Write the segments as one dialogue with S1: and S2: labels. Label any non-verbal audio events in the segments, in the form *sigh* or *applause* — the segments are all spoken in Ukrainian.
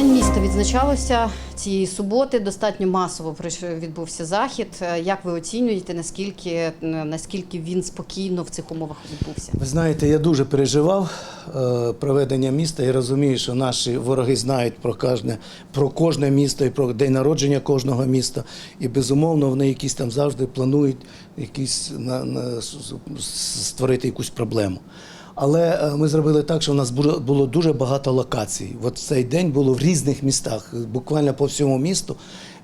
S1: День міста відзначалося цієї суботи. Достатньо масово відбувся захід. Е, Як ви оцінюєте, наскільки наскільки він спокійно в цих умовах відбувся?
S2: Ви знаєте, я дуже переживав е, проведення міста і розумію, що наші вороги знають про кожне, про кожне місто і про день народження кожного міста. І безумовно вони якісь там завжди планують якісь на, на, створити якусь проблему. Але е, ми зробили так, що в нас було, дуже багато локацій. От цей день було в різних містах, буквально по всьому місту.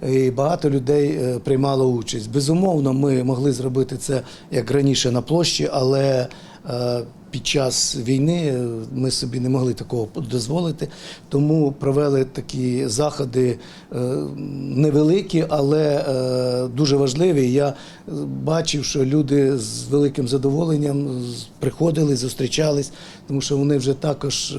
S2: І багато людей е, приймало участь. Безумовно, ми могли зробити це як раніше на площі, але е, під час війни е, ми собі не могли такого дозволити. Тому провели такі заходи е, невеликі, але е, дуже важливі. Я бачив, що люди з великим задоволенням приходили, зустрічались, тому що вони вже також.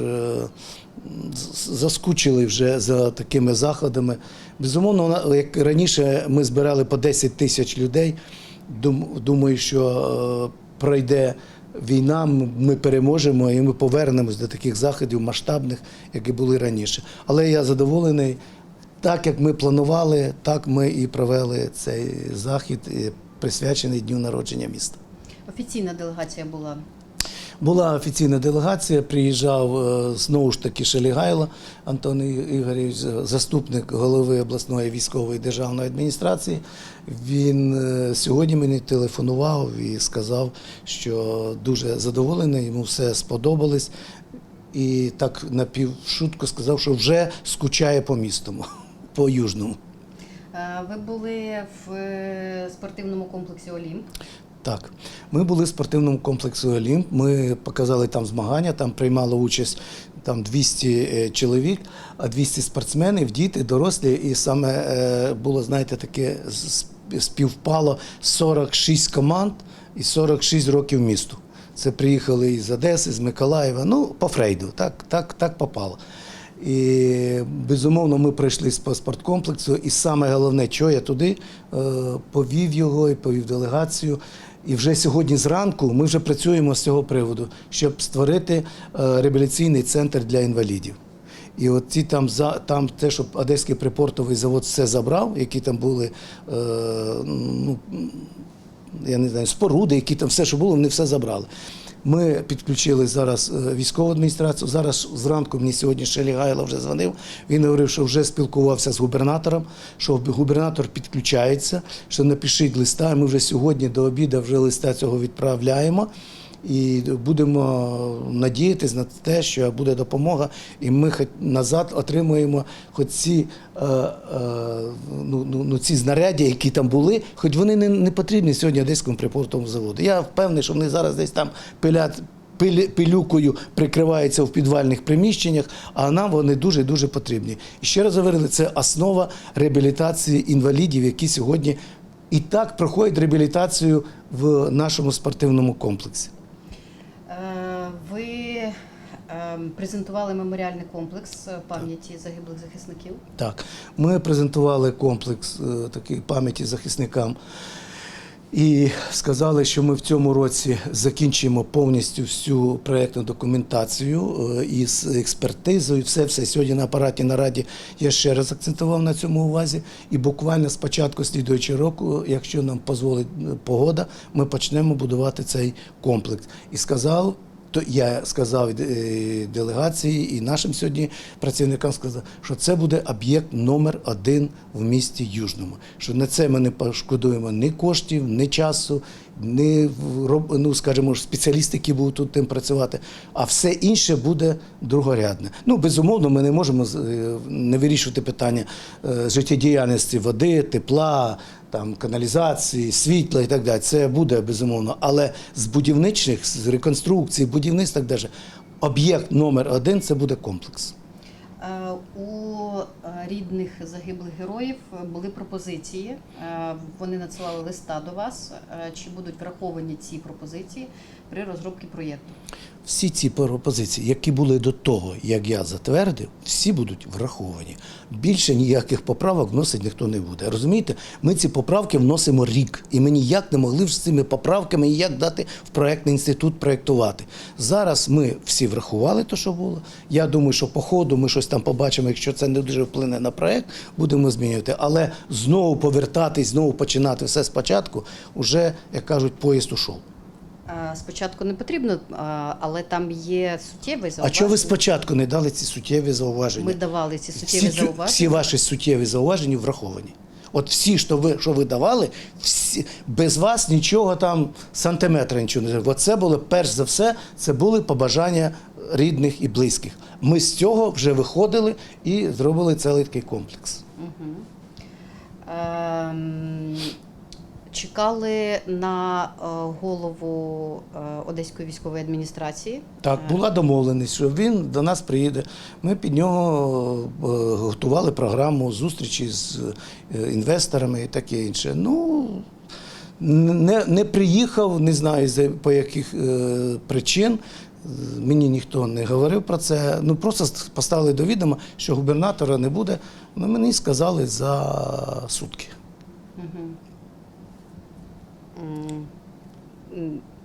S2: заскучили вже за такими заходами. Безумовно, як раніше ми збирали по 10 тисяч людей. Думаю, що пройде війна, ми переможемо і ми повернемось до таких заходів масштабних, які були раніше. Але я задоволений. Так як ми планували, так ми і провели цей захід, присвячений дню народження міста.
S1: Офіційна делегація була
S2: Була офіційна делегація, приїжджав е, знову ж таки Шелігайло Антон Ігоревич, заступник голови обласної військової державної адміністрації. Він е, сьогодні мені телефонував і сказав, що дуже задоволений, йому все сподобалось. І так напівшутку сказав, що вже скучає по місту, *laughs* по южному.
S1: Е, ви були в спортивному комплексі Олімп.
S2: Так, ми були в спортивному комплексі Олімп. Ми показали там змагання, там приймало участь там 200 е, чоловік, а 200 спортсменів, діти, дорослі. І саме е, було, знаєте, таке співпало 46 команд і 46 років місту. Це приїхали із Одеси, з Миколаєва. Ну, по Фрейду, так, так, так попало. І безумовно ми прийшли по спорткомплексу, і саме головне, що я туди е, повів його і повів делегацію. І вже сьогодні зранку ми вже працюємо з цього приводу, щоб створити е, реабілітаційний центр для інвалідів. І от ці там за там те, що Одеський припортовий завод все забрав, які там були е, ну, я не знаю, споруди, які там все, що було, вони все забрали. Ми підключили зараз е, військову адміністрацію. Зараз зранку мені сьогодні ще Лігайло вже дзвонив. Він говорив, що вже спілкувався з губернатором, що губернатор підключається, що напишіть листа. Ми вже сьогодні до обіду вже листа цього відправляємо. І будемо надіятися на те, що буде допомога, і ми хоч назад отримуємо хоч ці, е, е, ну, ну, ну, ці знаряддя, які там були, хоч вони не, не потрібні сьогодні Одеському припортовому заводу. Я впевнений, що вони зараз десь там пилять. Пилюкою прикриваються в підвальних приміщеннях, а нам вони дуже дуже потрібні. І ще раз говорили, це основа реабілітації інвалідів, які сьогодні і так проходять реабілітацію в нашому спортивному комплексі.
S1: Е, Ви е, презентували меморіальний комплекс е, пам'яті загиблих захисників.
S2: Так, ми презентували комплекс е, такий пам'яті захисникам і сказали, що ми в цьому році закінчимо повністю всю проєктну документацію е, із експертизою. Все, все сьогодні на апараті на раді я ще раз акцентував на цьому увазі. І буквально з початку слідуючого року, якщо нам дозволить погода, ми почнемо будувати цей комплекс. І сказав. То я сказав е, делегації і нашим сьогодні працівникам сказав, що це буде об'єкт номер один в місті Южному. Що на це ми не пошкодуємо ні коштів, ні часу, ні ну, скажімо, спеціалісти, які будуть тут тим працювати. А все інше буде другорядне. Ну, безумовно, ми не можемо е, не вирішувати питання е, життєдіяльності води, тепла там каналізації, світла і так далі. Це буде безумовно. Але з будівничних, з реконструкції, будівництва так далі, об'єкт номер один це буде комплекс.
S1: Е, У е, рідних загиблих героїв були пропозиції. Е, Вони надсилали листа до вас. Чи будуть враховані ці пропозиції при розробці проєкту?
S2: Всі ці пропозиції, які були до того, як я затвердив, всі будуть враховані. Більше ніяких поправок вносить ніхто не буде. Розумієте, ми ці поправки вносимо рік, і ми ніяк не могли з цими поправками ніяк дати в проектний інститут проектувати. Зараз ми всі врахували те, що було. Я думаю, що по ходу ми щось там побачимо. Якщо це не дуже вплине на проект, будемо змінювати. Але знову повертатись, знову починати все спочатку, уже, як кажуть, поїзд ушов.
S1: Е, Спочатку не потрібно, але там є суттєві зауваження.
S2: А чого ви спочатку не дали ці суттєві зауваження?
S1: Ми давали ці суттєві
S2: всі,
S1: зауваження.
S2: всі ваші суттєві зауваження враховані. От всі, що ви, що ви давали, всі, без вас нічого там сантиметра нічого не зробили. От це було перш за все, це були побажання рідних і близьких. Ми з цього вже виходили і зробили цілий такий комплекс.
S1: Ем, Чекали на е, голову е, Одеської військової адміністрації.
S2: Так, була домовленість, що він до нас приїде. Ми під нього е, готували програму зустрічі з е, інвесторами і таке інше. Ну, не, не приїхав, не знаю по яких е, причин. Мені ніхто не говорив про це. Ну просто поставили до відома, що губернатора не буде. Ну, мені сказали за сутки.
S1: М,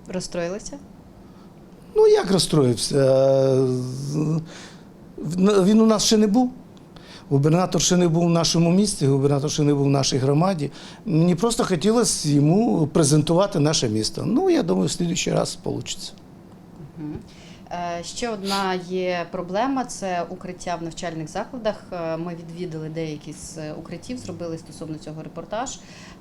S1: Розстроїлися?
S2: Ну, як розстроївся? Е, Він у нас ще не був. Губернатор ще не був в нашому місті, губернатор ще не був в нашій громаді. Мені просто хотілося йому презентувати наше місто. Ну, я думаю, в слідчий раз вийде.
S1: Е, Ще одна є проблема це укриття в навчальних закладах. Е, Ми відвідали деякі з укриттів, зробили стосовно цього репортаж.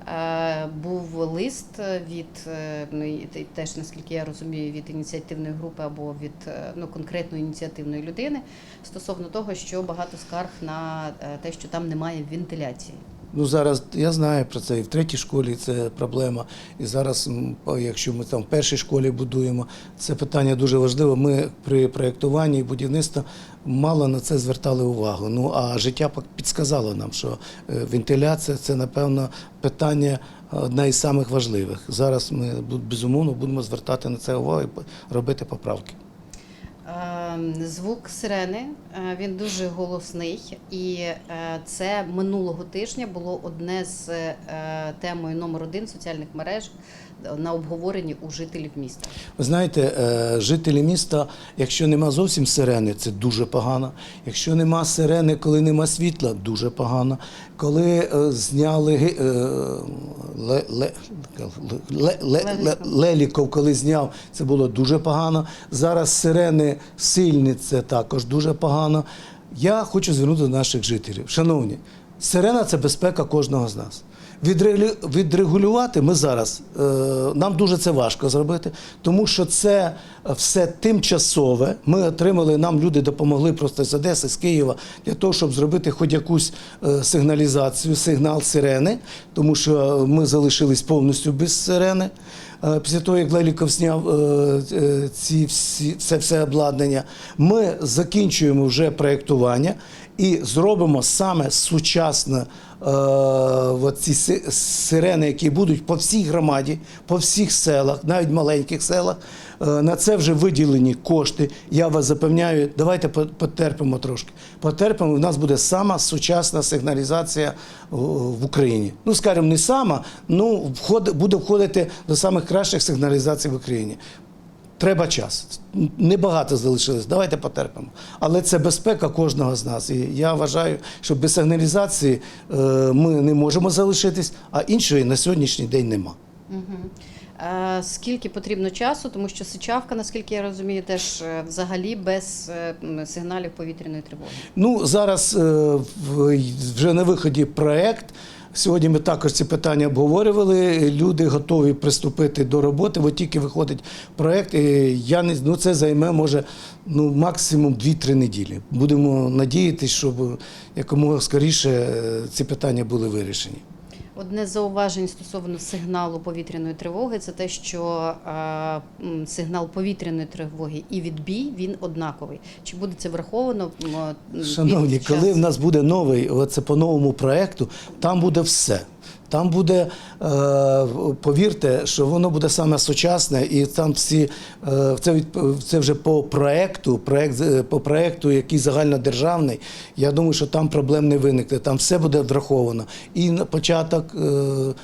S1: Е, Був лист від ну, теж, наскільки я розумію, від ініціативної групи або від ну, конкретної ініціативної людини стосовно того, що багато скарг на те, що там немає вентиляції.
S2: Ну, зараз я знаю про це, і в третій школі це проблема. І зараз, якщо ми там в першій школі будуємо, це питання дуже важливе. Ми при проєктуванні і будівництві мало на це звертали увагу. Ну а життя підсказало нам, що е, вентиляція це, напевно, питання одне із самих важливих. Зараз ми безумовно будемо звертати на це увагу і робити поправки.
S1: Ем, Звук сирени е, він дуже голосний, і е, це минулого тижня було одне з е, темою номер один соціальних мереж на обговоренні у жителів міста.
S2: Ви знаєте, е, жителі міста, якщо нема зовсім сирени, це дуже погано. Якщо нема сирени, коли нема світла, дуже погано. Коли зняли Леліков, коли зняв, це було дуже погано. Зараз сирени сильні, це також дуже погано. Я хочу звернути до наших жителів. Шановні, сирена це безпека кожного з нас. Відрегулю- Відрегулювати ми зараз е, нам дуже це важко зробити, тому що це все тимчасове. Ми отримали, нам люди допомогли просто з Одеси, з Києва для того, щоб зробити хоч якусь е, сигналізацію, сигнал сирени, тому що ми залишились повністю без сирени. Е, Після того, як Леліков зняв ці всі це все обладнання, ми закінчуємо вже проєктування і зробимо саме сучасне е, ці сирени, які будуть по всій громаді, по всіх селах, навіть маленьких селах. Е, На це вже виділені кошти. Я вас запевняю, давайте потерпимо трошки. Потерпимо, у нас буде сама сучасна сигналізація о, в Україні. Ну, скажімо, не сама, ну вход, буде входити до самих кращих сигналізацій в Україні. Треба час. Небагато залишилось. Давайте потерпимо. Але це безпека кожного з нас. І я вважаю, що без сигналізації е, ми не можемо залишитись, а іншої на сьогоднішній день нема.
S1: Е, Скільки потрібно часу, тому що Сичавка, наскільки я розумію, теж е, взагалі без сигналів повітряної тривоги.
S2: Ну зараз вже на виході проект. Сьогодні ми також ці питання обговорювали. Люди готові приступити до роботи. бо тільки виходить проект. Я не ну це займе може ну максимум 2-3 неділі. Будемо надіятися, щоб якомога скоріше е, ці питання були вирішені.
S1: Одне з зауважень стосовно сигналу повітряної тривоги це те, що е, сигнал повітряної тривоги і відбій він однаковий. Чи буде це враховано? м,
S2: Шановні, коли в нас буде новий, оце по новому проекту, там буде все. Там буде, е, повірте, що воно буде саме сучасне, і там всі е, це, це вже по проекту, проект, е, по проекту, який загальнодержавний. Я думаю, що там проблем не виникне. Там все буде враховано. І на початок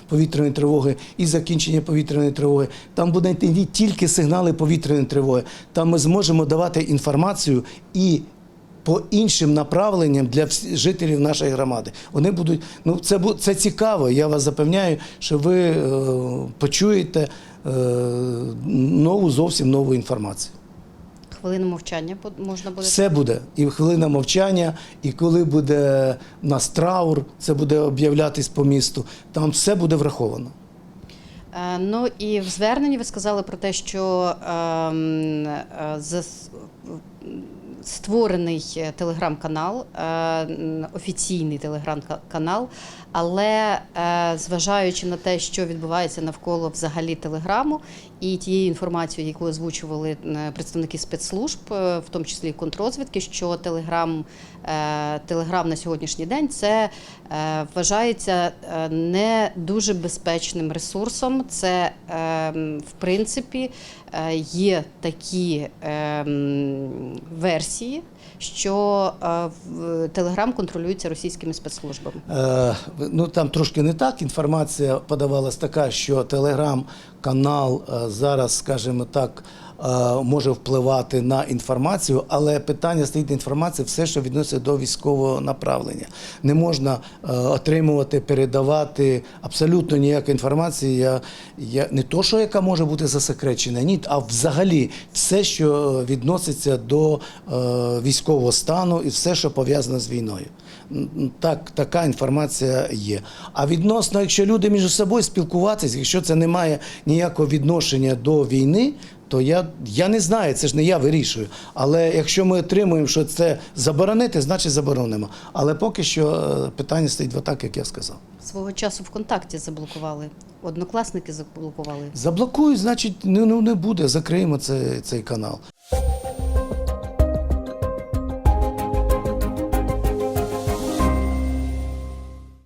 S2: повітряної тривоги, і закінчення повітряної тривоги. Там будуть не тільки сигнали повітряної тривоги. Там ми зможемо давати інформацію і по іншим направленням для жителів нашої громади. Вони будуть, ну це це цікаво. Я вас запевняю, що ви е, почуєте е, нову, зовсім нову інформацію.
S1: Хвилину мовчання можна буде.
S2: Все буде. І хвилина мовчання, і коли буде у нас траур, це буде об'являтись по місту. Там все буде враховано.
S1: Е, Ну і в зверненні ви сказали про те, що ем, е, зас- створений е, телеграм-канал, е, офіційний телеграм-канал, але е, зважаючи на те, що відбувається навколо взагалі телеграму і тієї інформації, яку озвучували представники спецслужб, в тому числі і контррозвідки, що телеграм, телеграм на сьогоднішній день це вважається не дуже безпечним ресурсом. Це в принципі є такі е, версії, що е, телеграм контролюється російськими спецслужбами.
S2: Е, ну там трошки не так. Інформація подавалась така, що телеграм-канал е, зараз, скажімо так, е, може впливати на інформацію, але питання стоїть інформації, все, що відноситься до військового направлення. Не можна е, отримувати, передавати абсолютно ніякої інформації. Я, я не то, що яка може бути засекречена, ні, а взагалі все, що відноситься до е, військового стану і все, що пов'язано з війною. Так, така інформація є. А відносно, якщо люди між собою спілкуватися, якщо це не має ніякого відношення до війни, то я, я не знаю, це ж не я вирішую. Але якщо ми отримуємо, що це заборонити, значить заборонимо. Але поки що е, питання стоїть отак, як я сказав.
S1: Свого часу ВКонтакті заблокували, однокласники заблокували.
S2: Заблокують, значить, ну, ну, не буде, закриємо це, цей канал.